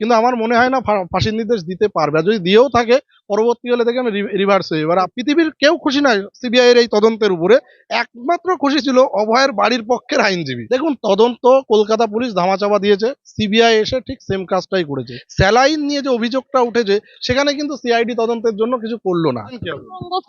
কিন্তু আমার মনে হয় না ফাঁসির নির্দেশ দিতে পারবে। আর যদি দিয়েও থাকে পরবর্তী হলে দেখেন রিভার্স হয়ে এবার পৃথিবীর কেউ খুশি নয় সিবিআই এর এই তদন্তের উপরে। একমাত্র খুশি ছিল অভয়ের বাড়ির পক্ষের আইনজীবী। দেখুন তদন্ত কলকাতা পুলিশ ধামাচাপা দিয়েছে সিবিআই এসে ঠিক সেম কাজটাই করেছে। স্যালাইন নিয়ে যে অভিযোগটা উঠেছে সেখানে কিন্তু সিআইডি তদন্তের জন্য কিছু করল না।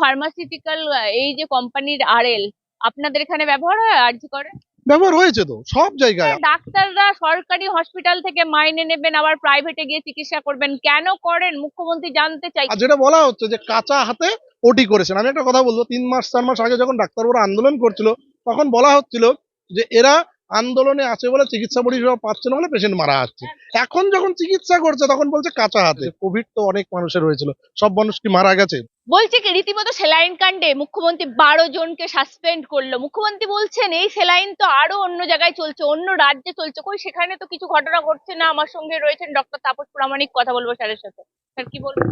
ফার্মাসিউটিক্যাল এই যে কোম্পানির আরএল আপনাদের এখানে ব্যবহার হয় আরজি করে? ব্যবহার হয়েছে তো সব জায়গায়। ডাক্তাররা সরকারি হসপিটাল থেকে মাইনে নেবেন আবার প্রাইভেটে গিয়ে চিকিৎসা করবেন। কেন করেন? মুখ্যমন্ত্রী জানতে চাই। আর যেটা বলা হচ্ছে যে কাঁচা হাতে ওটি করেছেন। আমি একটা কথা বলব তিন মাস চার মাস আগে যখন ডাক্তারবাবুরা আন্দোলন করছিল তখন বলা হচ্ছিল যে এরা আন্দোলনে আছে বলে চিকিৎসা পরিষেবা পাচ্ছে না বলে পেশেন্ট মারা যাচ্ছে। এখন যখন চিকিৎসা করছে তখন বলছে কাঁচা হাতে। কোভিড তো অনেক মানুষের হয়েছিল। সব মানুষ কি মারা গেছে? বলছে কি, রীতিমতো সেলাইন কাণ্ডে মুখ্যমন্ত্রী বারো জনকে সাসপেন্ড করল। মুখ্যমন্ত্রী বলছেন, এই সেলাইন তো আরও অন্য জায়গায় চলছে, অন্য রাজ্যে চলছে। কই, সেখানে তো কিছু ঘটনা ঘটছে না, আমার সঙ্গে রয়েছেন ডক্টর তাপস প্রামাণিক, কথা বলব স্যারের সাথে। স্যার, কি বলবেন?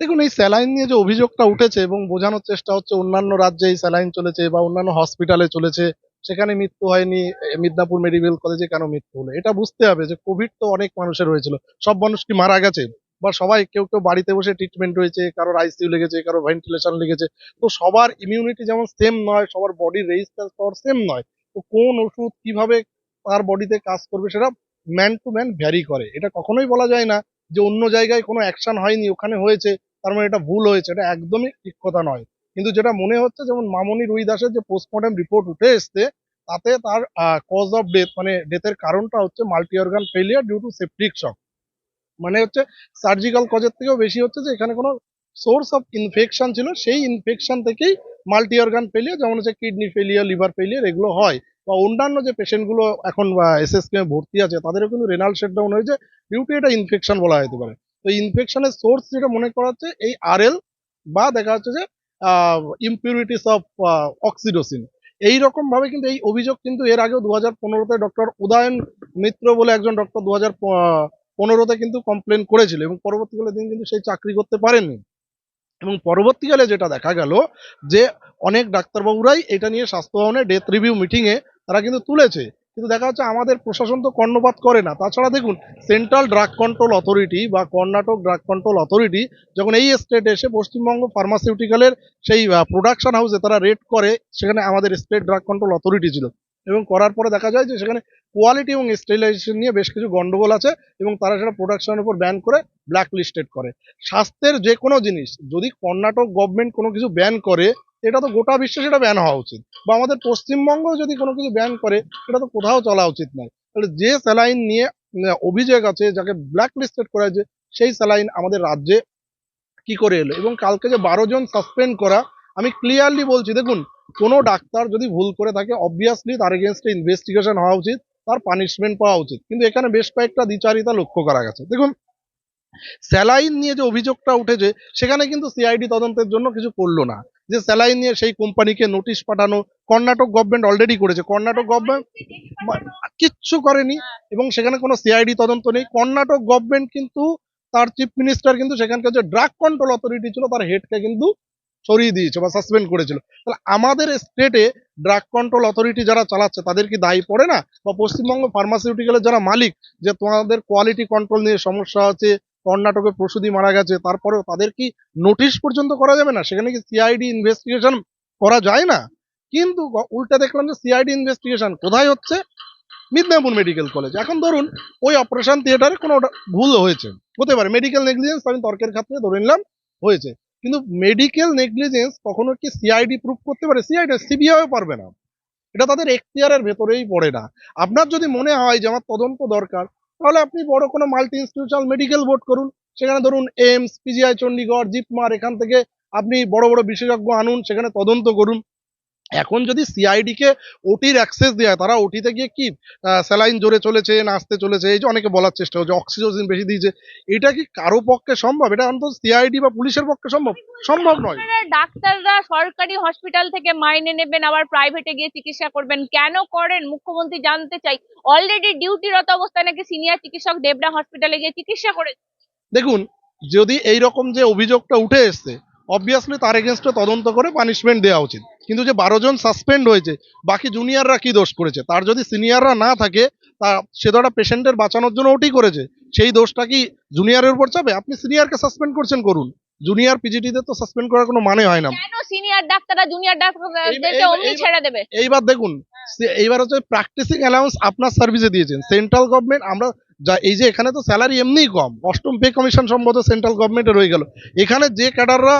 দেখুন, এই স্যালাইন নিয়ে যে অভিযোগটা উঠেছে এবং বোঝানোর চেষ্টা হচ্ছে অন্যান্য রাজ্যে এই স্যালাইন চলেছে বা অন্যান্য হসপিটালে চলেছে, সেখানে মৃত্যু হয়নি মিদনাপুর মেডিকেল কলেজে কেন মৃত্যু হলো? এটা বুঝতে হবে যে কোভিড তো অনেক মানুষের হয়েছিল, সব মানুষ কি মারা গেছে? বা সবাই কেউ কেউ বাড়িতে বসে ট্রিটমেন্ট হয়েছে কারোর আইসিউ লেগেছে, কারোর ভেন্টিলেশন লেগেছে, তো সবার ইমিউনিটি যেমন সেম নয়, সবার বডির রেজিস্ট্যান্স পাওয়ার সেম নয়, তো কোন ওষুধ কীভাবে তার বডিতে কাজ করবে সেটা ম্যান টু ম্যান ভ্যারি করে। এটা কখনোই বলা যায় না যে অন্য জায়গায় কোনো অ্যাকশন হয়নি, ওখানে হয়েছে, তার মানে এটা ভুল হয়েছে, এটা একদমই ঠিক কথা নয়। কিন্তু যেটা মনে হচ্ছে, যেমন মামনি রুই দাসের যে পোস্টমর্টম রিপোর্ট উঠে এসছে, তাতে তার কজ অফ ডেথ মানে ডেথের কারণটা হচ্ছে multi organ failure due to septic shock মানে হচ্ছে সার্জিক্যাল কজের থেকেও বেশি হচ্ছে যে এখানে কোনো সোর্স অফ ইনফেকশন ছিল, সেই ইনফেকশন থেকেই মাল্টি অর্গান ফেলিয়ার যেমন হচ্ছে কিডনি ফেলিয়ার লিভার ফেলিয়ার এগুলো হয়। বা অন্যান্য যে পেশেন্টগুলো এখন এসএসকে ভর্তি আছে, তাদেরও কিন্তু রেনাল শেটডাউন হয়েছে ডিউ টু এটা ইনফেকশন বলা যেতে পারে। তো ইনফেকশনের সোর্স যেটা মনে করা হচ্ছে, এই আরএল বা দেখা যাচ্ছে যে ইম্পিউরিটিস অফ অক্সিডোসিন এই রকম ভাবে কিন্তু এই অভিযোগ কিন্তু এর আগেও দু হাজার পনেরোতে ডক্টর উদয়ন মিত্র বলে একজন ডক্টর দু হাজার পনেরোতে কিন্তু কমপ্লেন করেছিল এবং পরবর্তীকালে তিনি কিন্তু সেই চাকরি করতে পারেননি। এবং পরবর্তীকালে যেটা দেখা গেল যে অনেক ডাক্তারবাবুরাই এটা নিয়ে স্বাস্থ্য ভবনে ডেথ রিভিউ মিটিংয়ে তারা কিন্তু তুলেছে। কিন্তু দেখা যাচ্ছে আমাদের প্রশাসন তো কর্ণপাত করে না। তাছাড়া দেখুন সেন্ট্রাল ড্রাগ কন্ট্রোল অথরিটি বা কর্ণাটক ড্রাগ কন্ট্রোল অথরিটি যখন এই স্টেটে এসে পশ্চিমবঙ্গ ফার্মাসিউটিক্যালের সেই প্রোডাকশন হাউসে তারা রেড করে, সেখানে আমাদের স্টেট ড্রাগ কন্ট্রোল অথরিটি ছিল। এবং করার পরে দেখা যায় যে সেখানে কোয়ালিটি এবং স্টেরিলাইজেশন নিয়ে বেশ কিছু গন্ডগোল আছে এবং তারা সেটা প্রোডাকশনের উপর ব্যান করে ব্ল্যাক লিস্টেড করে। স্বাস্থ্যের যে কোনো জিনিস, যদি কর্ণাটক গভর্নমেন্ট কোনো কিছু ব্যান করে, এটা তো গোটা বিশ্বে সেটা ব্যান হওয়া উচিত। বা আমাদের পশ্চিমবঙ্গ যদি কোনো কিছু ব্যান করে, সেটা তো কোথাও চলা উচিত নয়। তাহলে যে স্যালাইন নিয়ে অভিযোগ আছে, যাকে ব্ল্যাক লিস্টেড করা হয়েছে, সেই স্যালাইন আমাদের রাজ্যে কি করে এলো? এবং কালকে যে বারো জন সাসপেন্ড করা, আমি ক্লিয়ারলি বলছি, দেখুন কোনো ডাক্তার যদি ভুল করে থাকে অবভিয়াসলি তার এগেনস্টে ইনভেস্টিগেশন হওয়া উচিত, তার পানিশমেন্ট পাওয়া উচিত। কিন্তু এখানে বেশ কয়েকটা দ্বিচারিতা লক্ষ্য করা গেছে। দেখুন, স্যালাইন নিয়ে যে অভিযোগটা উঠেছে, সেখানে কিন্তু সিআইডি তদন্তের জন্য কিছু করল না। যে স্যালাইন নিয়ে সেই কোম্পানিকে নোটিশ পাঠানো, কর্ণাটক গভর্নমেন্ট অলরেডি করেছে। কর্ণাটক গভর্নমেন্ট কিচ্ছু করেনি এবং সেখানে কোনো সিআইডি তদন্ত নেই। কর্ণাটক গভর্নমেন্ট কিন্তু, তার চিফ মিনিস্টার কিন্তু সেখানকার যে ড্রাগ কন্ট্রোল অথরিটি ছিল, তার হেডকে কিন্তু সরিয়ে দিয়েছে বা সাসপেন্ড করেছিল। তাহলে আমাদের স্টেটে ড্রাগ কন্ট্রোল অথরিটি যারা চালাচ্ছে, তাদের কি দায়ী পড়ে না? বা পশ্চিমবঙ্গ ফার্মাসিউটিক্যালের যারা মালিক, যে তোমাদের কোয়ালিটি কন্ট্রোল নিয়ে সমস্যা আছে, কর্ণাটকে প্রসূতি মারা গেছে, তারপরেও তাদের কি নোটিশ পর্যন্ত করা যাবে না? সেখানে কি সিআইডি ইনভেস্টিগেশন করা যায় না? কিন্তু উল্টা দেখলাম যে সিআইডি ইনভেস্টিগেশন কোথায় হচ্ছে? মিদনাপুর মেডিকেল কলেজ এখন ধরুন, ওই অপারেশন থিয়েটারে কোনো ভুল হয়েছে। হতে পারে মেডিকেল নেগলিজেন্স আমি তর্কের ক্ষেত্রে ধরে নিলাম, হয়েছে। কিন্তু মেডিকেল নেগলিজেন্স কখনো কি সিআইডি প্রুফ করতে পারে? সিআইডি সিবিআইও পারবে না। এটা তাদের এখতিয়ারের ভেতরেই পড়ে না। আপনার যদি মনে হয় যে আমার তদন্ত দরকার, তাহলে আপনি বড় কোনো মাল্টি ইনস্টিটিউশনাল মেডিকেল বোর্ড করুন। সেখানে ধরুন এইমস পিজিআই চণ্ডীগড় জিপমার এখান থেকে আপনি বড় বড় বিশেষজ্ঞ আনুন, সেখানে তদন্ত করুন। এখন যদি সিআইডি কে ওটির অ্যাক্সেস দেয় তারা ওটিতে গিয়ে কি স্যালাইন জোরে চলেছে না আসতে চলেছে এই যে অনেকে বলার চেষ্টা হচ্ছে অক্সিজেন বেশি দিয়েছে এটা কি কারও পক্ষে সম্ভব? এটা অন্তত সিআইডি বা পুলিশের পক্ষে সম্ভব? সম্ভব নয়। ডাক্তাররা সরকারি হসপিটাল থেকে মাইনে নেবেন আবার প্রাইভেটে গিয়ে চিকিৎসা করবেন। কেন করেন? মুখ্যমন্ত্রী জানতে চাই। অলরেডি ডিউটিরত অবস্থায় নাকি সিনিয়র চিকিৎসক দেবরা হসপিটালে গিয়ে চিকিৎসা করে দেখুন যদি এই রকম যে অভিযোগটা উঠে এসছে অবভিয়াসলি তার এগেনস্টে তদন্ত করে পানিশমেন্ট দেওয়া উচিত। কিন্তু যে বারো জন সাসপেন্ড হয়েছে বাকি জুনিয়ররা কি দোষ করেছে? তার যদি সিনিয়ররা না থাকে তা সে তো একটা পেশেন্টের বাঁচানোর জন্য ওটি করেছে সেই দোষটা কি জুনিয়রের উপর চাপে? আপনি সিনিয়রকে সাসপেন্ড করছেন করুন। জুনিয়র পিজিটিদের তো সাসপেন্ড করার কোনো মানে হয় না। কেন সিনিয়র ডাক্তাররা জুনিয়র ডাক্তারদেরকে এইবার- অমনি ছেড়ে দেবে? এইবার দেখুন এইবার হচ্ছে প্র্যাকটিসিং অ্যালাউন্স আপনার সার্ভিসে দিয়েছেন। সেন্ট্রাল গভর্নমেন্ট আমরা যা, এই যে এখানে তো স্যালারি এমনিই কম। অষ্টম পে কমিশন সম্ভবত সেন্ট্রাল গভর্নমেন্টে রয়ে গেল। এখানে যে ক্যাডাররা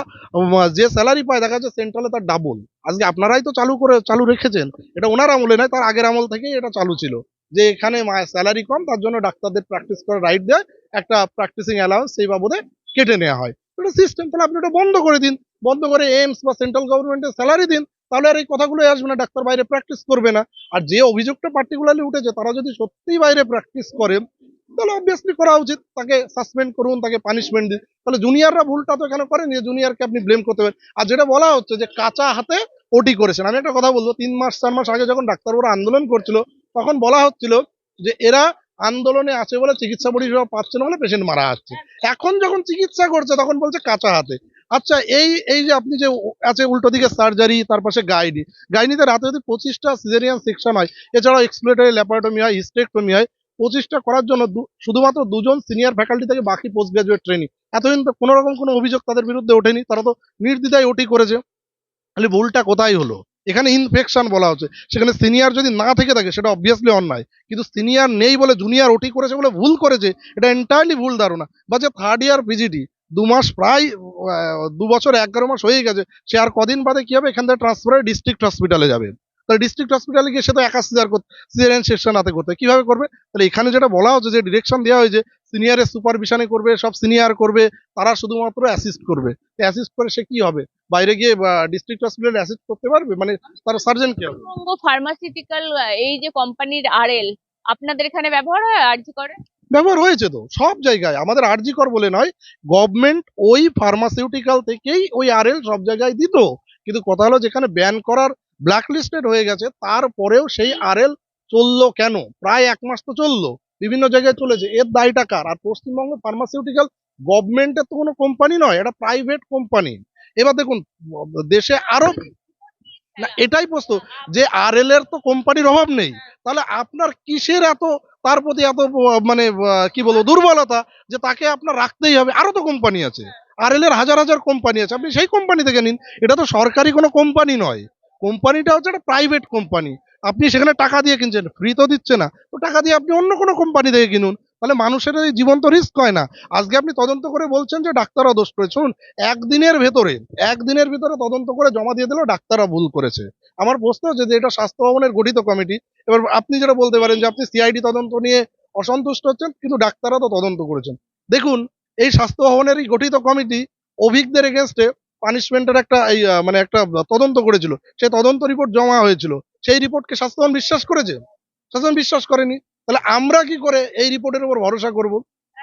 যে স্যালারি পায়, দেখা যাচ্ছে সেন্ট্রালে তার ডাবল আজকে আপনারাই তো চালু করে, চালু রেখেছেন। এটা ওনার আমলে নয়, তার আগের আমল থেকেই এটা চালু ছিল। যে এখানে স্যালারি কম, তার জন্য ডাক্তারদের প্র্যাকটিস করার রাইট দেয়, একটা প্র্যাকটিসিং অ্যালাউন্স সেই বাবদে কেটে নেওয়া হয়। এটা সিস্টেম তাহলে আপনি ওটা বন্ধ করে দিন। বন্ধ করে এইমস বা সেন্ট্রাল গভর্নমেন্টের স্যালারি দিন, তাহলে আর এই কথাগুলো আসবে না, ডাক্তার বাইরে প্র্যাকটিস করবে না। আর যে অভিযোগটা পার্টিকুলারলি উঠেছে, তারা যদি সত্যিই বাইরে প্র্যাকটিস করে তাহলে অবভিয়াসলি করা উচিত। তাকে সাসপেন্ড করুন, তাকে পানিশমেন্ট দিন। তাহলে জুনিয়ররা ভুলটা তো এখানে করেন? যে জুনিয়রকে আপনি ব্লেম করতে পারেন। আর যেটা বলা হচ্ছে যে কাঁচা হাতে ওটি করেছেন। আমি একটা কথা বলব, তিন মাস, চার মাস আগে যখন ডাক্তারবাবুরা আন্দোলন করছিল, তখন বলা হচ্ছিল যে এরা আন্দোলনে আছে বলে চিকিৎসা পরিষেবা পাচ্ছে না বলে পেশেন্ট মারা যাচ্ছে এখন যখন চিকিৎসা করছে, তখন বলছে কাঁচা হাতে। আচ্ছা এই এই যে আপনি যে আছে উল্টো দিকে সার্জারি তার পাশে গাইনি। গাইনিতে রাতে যদি পঁচিশটা সিজারিয়ান সেকশন হয়, এছাড়াও এক্সপ্লেটারি ল্যাপারটমি হয় হিস্টেকটমি হয় পঁচিশটা করার জন্য শুধুমাত্র দুজন সিনিয়র ফ্যাকাল্টি থেকে বাকি পোস্ট গ্রাজুয়েট ট্রেনিং এতদিন তো কোনো রকম কোনো অভিযোগ তাদের বিরুদ্ধে ওঠেনি, তারা তো নির্দ্বিধায় ওটি করেছে। তাহলে ভুলটা কোথায় হলো? এখানে ইনফেকশন বলা হচ্ছে। সেখানে সিনিয়র যদি না থেকে থাকে, সেটা অবভিয়াসলি অন্যায়। কিন্তু সিনিয়র নেই বলে জুনিয়র ওটি করেছে বলে ভুল করেছে, এটা এন্টায়ারলি ভুল ধারণা। বা যে থার্ড ইয়ার পিজিটি দু মাস প্রায় দু বছর এগারো মাস হয়ে গেছে, সে আর কদিন বাদে কি হবে? এখান থেকে ট্রান্সফার ডিস্ট্রিক্ট হসপিটালে যাবে। তাহলে ডিস্ট্রিক্ট হসপিটালে গিয়ে সে তো একা সিজার করতে সিজারিয়ান সেকশন হাতে করতে। কীভাবে করবে? তাহলে এখানে যেটা বলা হচ্ছে যে ডিরেকশন দেওয়া হয়েছে সিনিয়রের সুপারভিশনে করবে সব সিনিয়র করবে তারা শুধুমাত্র অ্যাসিস্ট করবে। অ্যাসিস্ট করে সে কি হবে? বাইরে গিয়ে ডিস্ট্রিক্ট হসপিটালে অ্যাসিস্ট করতে পারবে? মানে তার সার্জন কি হবে? ফার্মাসিউটিক্যাল এই যে কোম্পানির আরএল আপনাদের এখানে ব্যবহার হয় আরজি করে? ব্যবহার হয়েছে তো সব জায়গায়। আমাদের আরজি কর বলে নয় গভর্নমেন্ট ওই ফার্মাসিউটিক্যাল থেকেই ওই আরএল সব জায়গায় দিত। কিন্তু কথা হলো যেখানে ব্যান করার ব্ল্যাক লিস্টেড হয়ে গেছে, তারপরেও সেই আরএল চলল কেন? প্রায় এক মাস তো চলল, বিভিন্ন জায়গায় চলেছে। এর দায়টা কার? আর পশ্চিমবঙ্গ ফার্মাসিউটিক্যাল গভর্নমেন্টের তো কোনো কোম্পানি নয়, এটা প্রাইভেট কোম্পানি এবার দেখুন, দেশে আরও না, এটাই প্রশ্ন, যে আরএল এর তো কোম্পানির অভাব নেই, তাহলে আপনার কিসের এত, তার প্রতি এত মানে কি বলব, দুর্বলতা, যে তাকে আপনার রাখতেই হবে? আরও তো কোম্পানি আছে আরএল এর হাজার হাজার কোম্পানি আছে, আপনি সেই কোম্পানি থেকে নিন, এটা তো সরকারি কোনো কোম্পানি নয়। কোম্পানিটা হচ্ছে একটা প্রাইভেট কোম্পানি আপনি সেখানে টাকা দিয়ে কিনছেন ফ্রি তো দিচ্ছে না। তো টাকা দিয়ে আপনি অন্য কোনো কোম্পানি থেকে কিনুন। তাহলে মানুষের এই জীবন তো রিস্ক হয় না। আজকে আপনি তদন্ত করে বলছেন যে ডাক্তাররা দোষ করেছে শুনুন, একদিনের ভেতরে, একদিনের ভিতরে তদন্ত করে জমা দিয়ে দিল ডাক্তাররা ভুল করেছে। আমার প্রশ্ন হচ্ছে যে এটা স্বাস্থ্য ভবনের গঠিত কমিটি এবার আপনি যেটা বলতে পারেন যে আপনি সিআইডি তদন্ত নিয়ে অসন্তুষ্ট হচ্ছেন, কিন্তু ডাক্তাররা তো তদন্ত করেছেন। দেখুন, এই স্বাস্থ্য ভবনেরই গঠিত কমিটি অভিজ্ঞদের এগেনস্টে পানিশমেন্টের একটা মানে একটা তদন্ত করেছিল। সেই তদন্ত রিপোর্ট জমা হয়েছিল। সেই রিপোর্টকে স্বাস্থ্য ভবন বিশ্বাস করেছে? স্বাস্থ্য ভবন বিশ্বাস করেনি? তাহলে আমরা কি করে এই রিপোর্টের উপর ভরসা করব?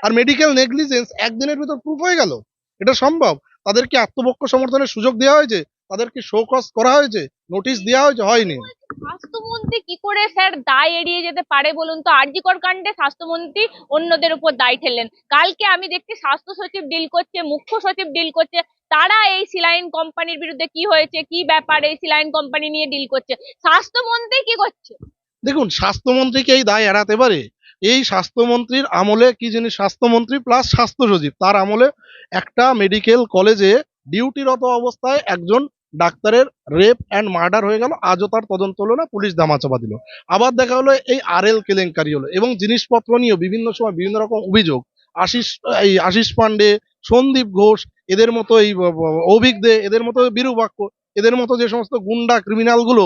আর মেডিকেল নেগলিজেন্স একদিনের ভিতর প্রুফ হয়ে গেল? এটা সম্ভব? তাদেরকে আত্মপক্ষ সমর্থনের সুযোগ দেওয়া হয়েছে? তাদেরকে শোকস করা হয়েছে? নোটিশ দেওয়া হয়েছে? হয়নি। স্বাস্থ্যমন্ত্রী কি করে স্যার দায় এড়িয়ে যেতে পারে বলুন তো? আরজিকর কাণ্ডে স্বাস্থ্যমন্ত্রী অন্যদের উপর দায় ঠেললেন। কালকে আমি দেখছি স্বাস্থ্য সচিব ডিল করছে, মুখ্য সচিব ডিল করছে। তারা এই সিলাইন কোম্পানির বিরুদ্ধে কি হয়েছে, কি ব্যাপার এই সিলাইন কোম্পানি নিয়ে ডিল করছে? স্বাস্থ্যমন্ত্রী কি করছে? দেখুন স্বাস্থ্যমন্ত্রীকে এই দায় এড়াতে পারে। এই স্বাস্থ্যমন্ত্রীর আমলে কি জিনিস স্বাস্থ্যমন্ত্রী প্লাস স্বাস্থ্য সচিব, তার আমলে একটা মেডিকেল কলেজে ডিউটিরত অবস্থায় একজন ডাক্তারের রেপ অ্যান্ড মার্ডার হয়ে গেল। আজও তার তদন্ত হলো না, পুলিশ ধামাচাপা দিল। আবার দেখা হলো এই আর এল কেলেঙ্কারি হলো এবং জিনিসপত্র নিয়েও বিভিন্ন সময় বিভিন্ন রকম অভিযোগ। আশিস, এই আশিস পান্ডে সন্দীপ ঘোষ, এদের মতো এই অভিক দে, এদের মতো বিরূপাক্ষ এদের মতো যে সমস্ত গুন্ডা ক্রিমিনালগুলো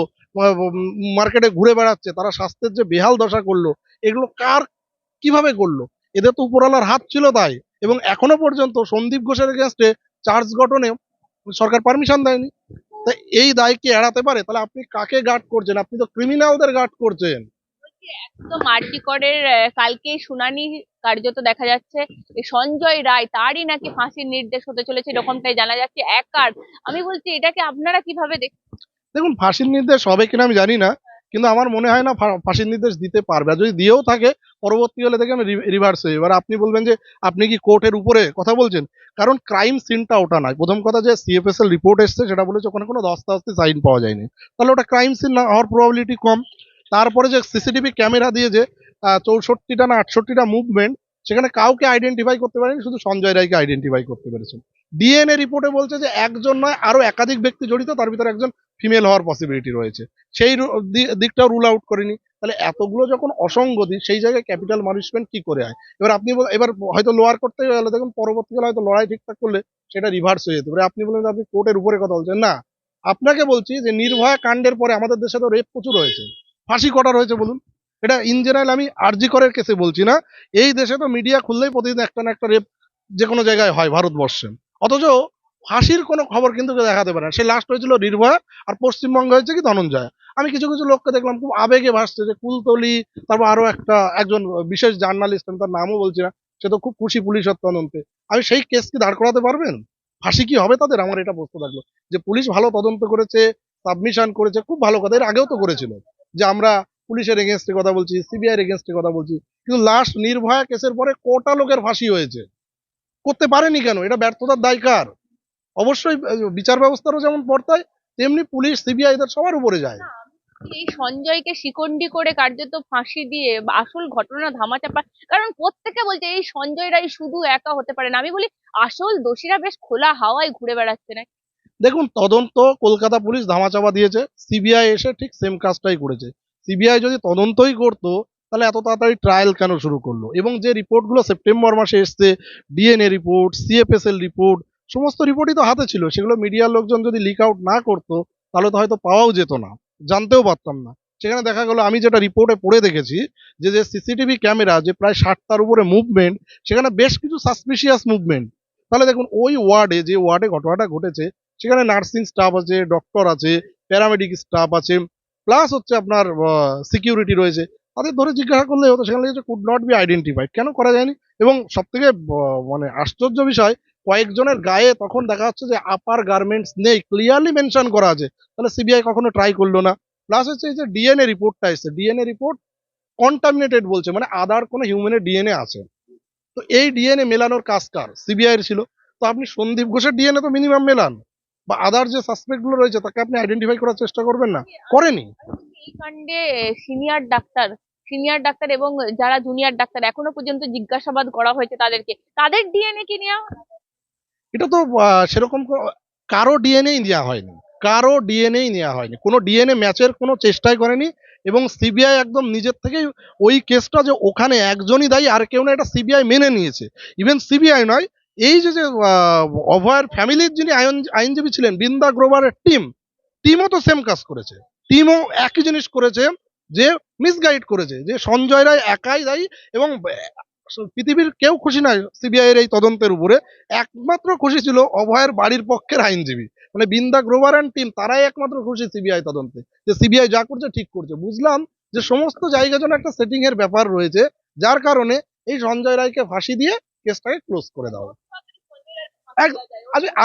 মার্কেটে ঘুরে বেড়াচ্ছে, তারা স্বাস্থ্যের যে বেহাল দশা করল, এগুলো কার কীভাবে করল? এদের তো উপরওয়ালার হাত ছিল তাই, এবং এখনও পর্যন্ত সন্দীপ ঘোষের এগেনস্টে চার্জ গঠনে সরকার পারমিশন দেয়নি। তা এই দায়কে এড়াতে পারে, তাহলে আপনি কাকে গার্ড করছেন? আপনি তো ক্রিমিনালদের গার্ড করছেন। তো মার্জিকরের আহ, কালকেই শুনানি কার্যত দেখা যাচ্ছে সঞ্জয় রায় তারই নাকি ফাঁসির নির্দেশ হতে চলেছে এরকমটাই জানা যাচ্ছে একার। আমি বলছি এটাকে আপনারা কীভাবে দেখুন ফাঁসির নির্দেশ হবে কিনা আমি জানি না কিন্তু আমার মনে হয় না ফাঁসির নির্দেশ দিতে পারবে। যদি দিয়েও থাকে পরবর্তী হলে দেখে আমি রিভার্স হয়ে এবার আপনি বলবেন যে আপনি কি কোর্টের উপরে কথা বলছেন? কারণ ক্রাইম সিনটা ওটা নয়। প্রথম কথা যে সিএফএস এর রিপোর্ট এসছে সেটা বলেছে ওখানে কোনো দস্তাস্তি সাইন পাওয়া যায়নি। তাহলে ওটা ক্রাইম সিন না হওয়ার প্রবাবিলিটি কম। তারপরে যে সিসিটিভি ক্যামেরা দিয়ে যে চৌষট্টিটা না আটষট্টিটা মুভমেন্ট সেখানে কাউকে আইডেন্টিফাই করতে পারেনি, শুধু সঞ্জয় রায়কে আইডেন্টিফাই করতে পেরেছেন। ডিএনএ রিপোর্টে বলছে যে একজন নয়, আরও একাধিক ব্যক্তি জড়িত, তার ভিতরে একজন ফিমেল হওয়ার পসিবিলিটি রয়েছে। সেই দিকটাও রুল আউট করেনি। তাহলে এতগুলো যখন অসঙ্গতি, সেই জায়গায় ক্যাপিটাল মানিজমেন্ট কি করে হয় এবার আপনি এবার হয়তো লোয়ার করতে গেলে দেখুন, পরবর্তীকালে হয়তো লড়াই ঠিকঠাক করলে সেটা রিভার্স হয়ে যেতে পারে। আপনি বলেন আপনি কোর্টের উপরে কথা বলছেন। না, আপনাকে বলছি যে নির্ভয়া কাণ্ডের পরে আমাদের দেশে তো রেপ প্রচুর হয়েছে। ফাঁসি কটা রয়েছে বলুন। এটা ইন জেনারেল আমি আরজি করের কেসে বলছি না। এই দেশে তো মিডিয়া খুললেই প্রতিদিন একটা না একটা রেপ যে কোনো জায়গায় হয় ভারতবর্ষে। অথচ ফাঁসির কোনো খবর কিন্তু দেখাতে পারে না। সে লাস্ট হয়েছিল নির্ভয়া আর পশ্চিমবঙ্গে হয়েছে কি ধনঞ্জয়। আমি কিছু কিছু লোককে দেখলাম খুব আবেগে ভাসছে যে কুলতলি, তারপর আরও একটা, একজন বিশেষ জার্নালিস্ট আমি তার নামও বলছি না, সে তো খুব খুশি পুলিশের তদন্তে। আমি সেই কেস কি দাঁড় করাতে পারবেন? ফাঁসি কি হবে তাদের? আমার এটা প্রশ্ন থাকল। যে পুলিশ ভালো তদন্ত করেছে সাবমিশন করেছে, খুব ভালো কথা, এর আগেও তো করেছিল। যে আমরা পুলিশের এগেনস্টে কথা বলছি সিবিআই এগেনস্টে কথা বলছি, কিন্তু লাস্ট নির্ভয়া কেসের পরে কোটা লোকের ফাঁসি হয়েছে? করতে পারেনি কেন? এটা ব্যর্থতার দায় কার? অবশ্যই বিচার ব্যবস্থারও যেমন পড়তায় তেমনি পুলিশ সিবিআই এদের সবার উপরে যায়। এই সঞ্জয়কে শিকন্ডি করে কার্যত ফাঁসি দিয়ে আসল ঘটনা ধামাচাপা, কারণ প্রত্যেকে বলছে, এই সঞ্জয় রায় শুধু একা হতে পারে না। আমি বলি, আসল দোষীরা বেশ খোলা হাওয়ায় ঘুরে বেড়াচ্ছে না। দেখুন, তদন্ত কলকাতা পুলিশ ধামাচাপা দিয়েছে। সিবিআই এসে ঠিক সেম কাজটাই করেছে। সিবিআই যদি তদন্তই করতো, তাহলে এত তাড়াতাড়ি ট্রায়াল কেন শুরু করল? এবং যে রিপোর্টগুলো সেপ্টেম্বর মাসে এসছে ডিএনএ রিপোর্ট সিএফএসএল রিপোর্ট সমস্ত রিপোর্টই তো হাতে ছিল। সেগুলো মিডিয়ার লোকজন যদি লিক আউট না করতো, তাহলে তো হয়তো পাওয়াও যেত না। জানতেও পারতাম না। সেখানে দেখা গেলো, আমি যেটা রিপোর্টে পড়ে দেখেছি, যে যে সিসিটিভি ক্যামেরা যে প্রায় ষাটটার উপরে মুভমেন্ট সেখানে বেশ কিছু সাসপিশিয়াস মুভমেন্ট তাহলে দেখুন, ওই ওয়ার্ডে যে ওয়ার্ডে ঘটনাটা ঘটেছে সেখানে নার্সিং স্টাফ আছে, ডক্টর আছে প্যারামেডিক স্টাফ আছে প্লাস হচ্ছে আপনার সিকিউরিটি রয়েছে। তাদের ধরে জিজ্ঞাসা করলে হতো সেখানে লিখেছে কুড নট বি আইডেন্টিফাইড কেন করা যায়নি? এবং সব থেকে মানে আশ্চর্য বিষয়, কয়েকজনের গায়ে তখন দেখা যাচ্ছে যে আপার গার্মেন্টস নেই ক্লিয়ারলি মেনশন করা আছে। তাহলে সিবিআই কখনো ট্রাই করল না। প্লাস হচ্ছে এই যে ডিএনএ রিপোর্টটা এসছে। ডিএনএ রিপোর্ট কন্টামিনেটেড বলছে মানে আদার কোনো হিউম্যানের ডিএনএ আছে। তো এই ডিএনএ মেলানোর কাজ কার? সিবিআই এর ছিল। তো আপনি সন্দীপ ঘোষের ডিএনএ তো মিনিমাম মেলান। বা আদার যে সাসপেক্টগুলো রয়েছে তাকে আপনি আইডেন্টিফাই করার চেষ্টা করবেন না? করেনি? এই কাণ্ডে সিনিয়র ডাক্তার সিনিয়র ডাক্তার এবং যারা জুনিয়র ডাক্তার এখনও পর্যন্ত জিজ্ঞাসাবাদ করা হয়েছে তাদেরকে। তাদের ডিএনএ কি নেওয়া? এটা তো সেরকম কারও ডিএনএই নেওয়া হয়নি। কারও ডিএনএই নেওয়া হয়নি। কোনো ডিএনএ ম্যাচের কোনো চেষ্টাই করেনি এবং সিবিআই একদম নিজের থেকেই ওই কেসটা যে ওখানে একজনই দায়ী আর কেউ না এটা সিবিআই মেনে নিয়েছে। ইভেন সিবিআই নয় এই যে আহ, ফ্যামিলির যিনি আইন- আইনজীবী ছিলেন বৃন্দা গ্রোভারের টিম টিমও তো সেম কাজ করেছে। টিমও একই জিনিস করেছে যে মিসগাইড করেছে যে সঞ্জয় রায় একাই দায়ী এবং পৃথিবীর কেউ খুশি নয় সিবিআই এর এই তদন্তের উপরে। একমাত্র খুশি ছিল অভয়ের বাড়ির পক্ষের আইনজীবী। মানে বিন্দা গ্রোভার অ্যান্ড টিম তারাই একমাত্র খুশি সিবিআই তদন্তে। যে সিবিআই যা করছে ঠিক করছে। বুঝলাম যে সমস্ত জায়গা যেন একটা সেটিং এর ব্যাপার রয়েছে যার কারণে এই সঞ্জয় রায়কে ফাঁসি দিয়ে কেসটাকে ক্লোজ করে দেওয়া।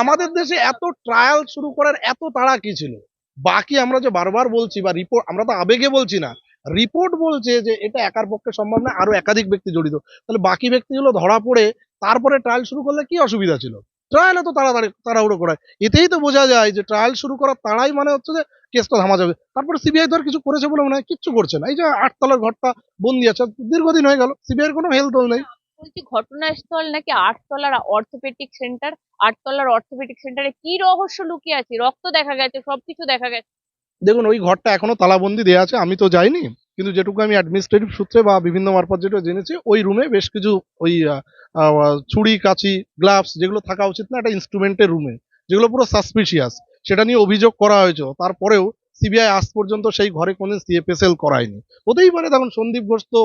আমাদের দেশে এত ট্রায়াল শুরু করার এত তাড়া কি ছিল? বাকি আমরা যে বারবার বলছি বা রিপোর্ট আমরা তো আবেগে বলছি না। রিপোর্ট বলছে যে এটা একার পক্ষে সম্ভব না, আরও একাধিক ব্যক্তি জড়িত। তাহলে বাকি ব্যক্তিগুলো ধরা পড়ে, তারপরে ট্রায়াল শুরু করলে কি অসুবিধা ছিল? ট্রায়াল এত তাড়াতাড়ি, তাড়াহুড়ো করায় এতেই তো বোঝা যায় যে ট্রায়াল শুরু করার তাড়াই মানে হচ্ছে যে কেসটা থামা যাবে তারপরে সিবিআই ধর কিছু করেছে বলে মনে হয় কিচ্ছু করছে না। এই যে আটতলার ঘরটা বন্দি আছে, দীর্ঘদিন হয়ে গেল। সিবিআই এর কোনো হেলথ নেই। বলছি ঘটনাস্থল নাকি আটতলার অর্থোপেডিক সেন্টার আটতলার অর্থোপেডিক সেন্টারে কি রহস্য লুকিয়ে আছে? রক্ত দেখা গেছে, সবকিছু দেখা গেছে। দেখুন, ওই ঘরটা এখনও তালাবন্দি দেওয়া আছে, আমি তো যাইনি। কিন্তু যেটুকু আমি অ্যাডমিনিস্ট্রেটিভ সূত্রে বা বিভিন্ন মারফত যেটা জেনেছি, ওই রুমে বেশ কিছু ওই ছুরি, কাঁচি গ্লাভস যেগুলো থাকা উচিত না একটা ইনস্ট্রুমেন্টের রুমে যেগুলো পুরো সাসপিশিয়াস সেটা নিয়ে অভিযোগ করা হয়েছে তারপরেও সিবিআই আজ পর্যন্ত সেই ঘরে কোনো সিএফএসএল করায়নি। হতেই পারে, তখন সন্দীপ ঘোষ তো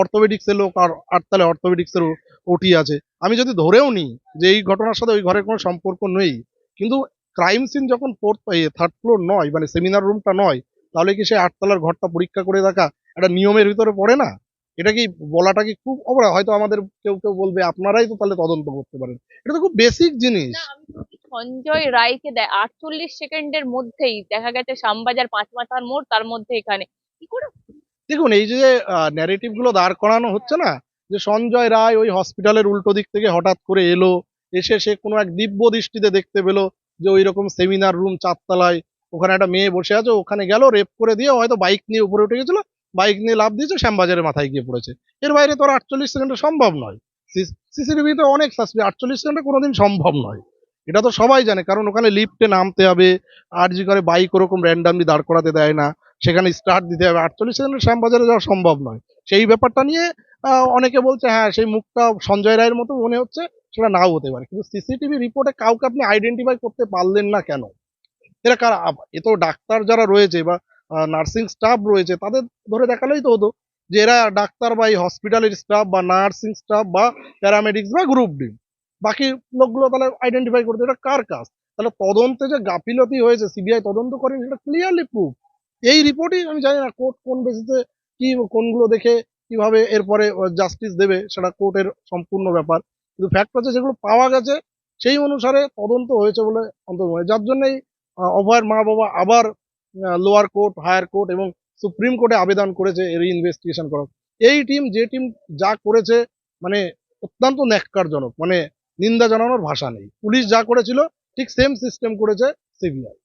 অর্থোপেডিক্স এর লোক আর আটতলায় অর্থোপেডিক্স এর ওটি আছে। আমি যদি ধরেও নিই যে এই ঘটনার সাথে ওই ঘরের কোনো সম্পর্ক নেই, কিন্তু ক্রাইম সিন যখন ফোর্থ থার্ড ফ্লোর নয় মানে সেমিনার রুমটা নয়, তাহলে কি সে আটতলার ঘরটা পরীক্ষা করে দেখা একটা নিয়মের ভিতরে পড়ে না? এটা কি বলাটা কি খুব অবরা হয়তো আমাদের কেউ কেউ বলবে, আপনারাই তো তাহলে তদন্ত করতে পারেন। এটা তো খুব বেসিক জিনিস। সঞ্জয় রায়কে দেয় আটচল্লিশ সেকেন্ডের মধ্যেই দেখা গেছে শ্যামবাজার পাঁচ মাথার মোড়, তার মধ্যে এখানে। কি করে দেখুন, এই যে ন্যারেটিভগুলো দাঁড় করানো হচ্ছে না, যে সঞ্জয় রায় ওই হসপিটালের উল্টো দিক থেকে হঠাৎ করে এলো, এসে সে কোনো এক দিব্য দৃষ্টিতে দেখতে পেল যে ওই রকম সেমিনার রুম চারতলায়, ওখানে একটা মেয়ে বসে আছে, ওখানে গেল রেপ করে দিয়ে হয়তো বাইক নিয়ে উপরে উঠে গেছিল বাইক নিয়ে লাভ দিয়েছে শ্যামবাজারের মাথায় গিয়ে পড়েছে। এর বাইরে তো আটচল্লিশ সেকেন্ডে সম্ভব নয়। সিসিটিভিতে অনেক শাস্তি আটচল্লিশ সেকেন্ডে কোনোদিন সম্ভব নয়। এটা তো সবাই জানে, কারণ ওখানে লিফটে নামতে হবে, আর জি করে বাইক ওরকম র্যান্ডামলি দাঁড় করাতে দেয় না। সেখানে স্টার্ট দিতে হবে। আটচল্লিশ সেকেন্ডে শ্যামবাজারে যাওয়া সম্ভব নয়। সেই ব্যাপারটা নিয়ে অনেকে বলছে হ্যাঁ সেই মুখটা সঞ্জয় রায়ের মতো মনে হচ্ছে, সেটা নাও হতে পারে। কিন্তু সিসিটিভি রিপোর্টে কাউকে আপনি আইডেন্টিফাই করতে পারলেন না কেন? এরা কারা? এ তো ডাক্তার যারা রয়েছে বা নার্সিং স্টাফ রয়েছে, তাদের ধরে দেখালেই তো হতো যে এরা ডাক্তার বা এই হসপিটালের স্টাফ বা নার্সিং স্টাফ বা প্যারামেডিক্স বা গ্রুপ ডি বাকি লোকগুলো তাহলে আইডেন্টিফাই করতে, এটা কার কাজ? তাহলে তদন্তে যে গাফিলতি হয়েছে সিবিআই তদন্ত করেনি, সেটা ক্লিয়ারলি প্রুফ এই রিপোর্টই আমি জানি না কোর্ট কোন বেসিসে কি কোনগুলো দেখে কীভাবে এরপরে জাস্টিস দেবে সেটা কোর্টের সম্পূর্ণ ব্যাপার। কিন্তু ফ্যাক্ট হচ্ছে যেগুলো পাওয়া গেছে, সেই অনুসারে তদন্ত হয়েছে বলে অন্তত হয়। যার জন্যই অভয়ের মা বাবা আবার লোয়ার কোর্ট হায়ার কোর্ট এবং সুপ্রিম কোর্টে আবেদন করেছে এর ইনভেস্টিগেশন করার। এই টিম যে টিম যা করেছে মানে অত্যন্ত ন্যাক্কারজনক মানে নিন্দা জানানোর ভাষা নেই। পুলিশ যা করেছিল, ঠিক সেম সিস্টেম করেছে সিবিআই